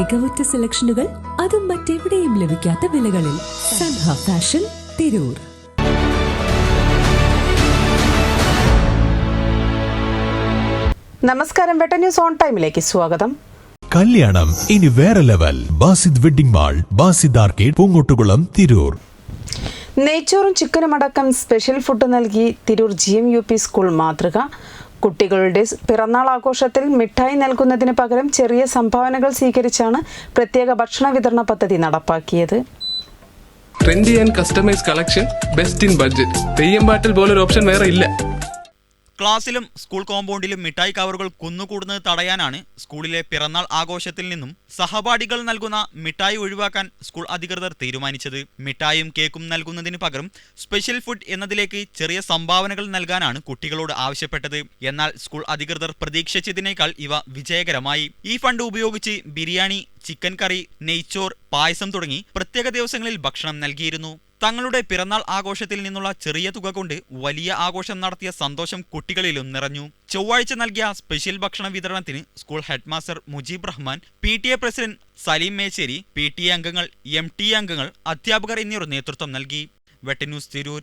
മികവുറ്റ സെലക്ഷനുകൾ അതും മറ്റെവിടെയും ലഭിക്കാത്ത വിലകളിൽ സൻഹ ഫാഷൻ തിരൂർ. നമസ്കാരം വെട്ട ന്യൂസ് ഓൺ ടൈമിലേക്ക് സ്വാഗതം. കല്യാണം ഇനി വേറെ level. Basid wedding mall Basid arcade Poongottukulam Tirur. നെയ്ച്ചോറും ചിക്കനും അടക്കം സ്പെഷ്യൽ ഫുഡ് നൽകി Tirur G M U P school മാതൃക. കുട്ടികളുടെ പിറന്നാൾ ആഘോഷത്തിൽ മിഠായി നൽകുന്നതിന് പകരം ചെറിയ സംഭാവനകൾ സ്വീകരിച്ചാണ് പ്രത്യേക ഭക്ഷണ വിതരണ പദ്ധതി നടപ്പാക്കിയത്. Trendy and customise collection best in budget Theyyam പാട്ടിൽ പോലൊരു ഓപ്ഷൻ വേറെ ഇല്ല. ക്ലാസ്സിലും സ്കൂൾ കോമ്പൗണ്ടിലും മിഠായി കവറുകൾ കുന്നുകൂടുന്നത് തടയാനാണ് സ്കൂളിലെ പിറന്നാൾ ആഘോഷത്തിൽ നിന്നും സഹപാഠികൾ നൽകുന്ന മിഠായി ഒഴിവാക്കാൻ സ്കൂൾ അധികൃതർ തീരുമാനിച്ചത്. മിഠായും കേക്കും നൽകുന്നതിന് പകരം സ്പെഷ്യൽ ഫുഡ് എന്നതിലേക്ക് ചെറിയ സംഭാവനകൾ നൽകാനാണ് കുട്ടികളോട് ആവശ്യപ്പെട്ടത്. എന്നാൽ സ്കൂൾ അധികൃതർ പ്രതീക്ഷിച്ചതിനേക്കാൾ ഇവ വിജയകരമായി. ഈ ഫണ്ട് ഉപയോഗിച്ച് ബിരിയാണി ചിക്കൻ കറി നെയ്ച്ചോർ പായസം തുടങ്ങി പ്രത്യേക ദിവസങ്ങളിൽ ഭക്ഷണം നൽകിയിരുന്നു. തങ്ങളുടെ പിറന്നാൾ ആഘോഷത്തിൽ നിന്നുള്ള ചെറിയ തുക കൊണ്ട് വലിയ ആഘോഷം നടത്തിയ സന്തോഷം കുട്ടികളിലും നിറഞ്ഞു. ചൊവ്വാഴ്ച നൽകിയ സ്പെഷ്യൽ ഭക്ഷണ വിതരണത്തിന് school headmaster Mujeeb Rahman P T A president Saleem Mecheri P T A അംഗങ്ങൾ എം ടി എ അംഗങ്ങൾ അധ്യാപകർ എന്നിവർ നേതൃത്വം നൽകി. വെട്ടന്യൂസ് തിരൂർ.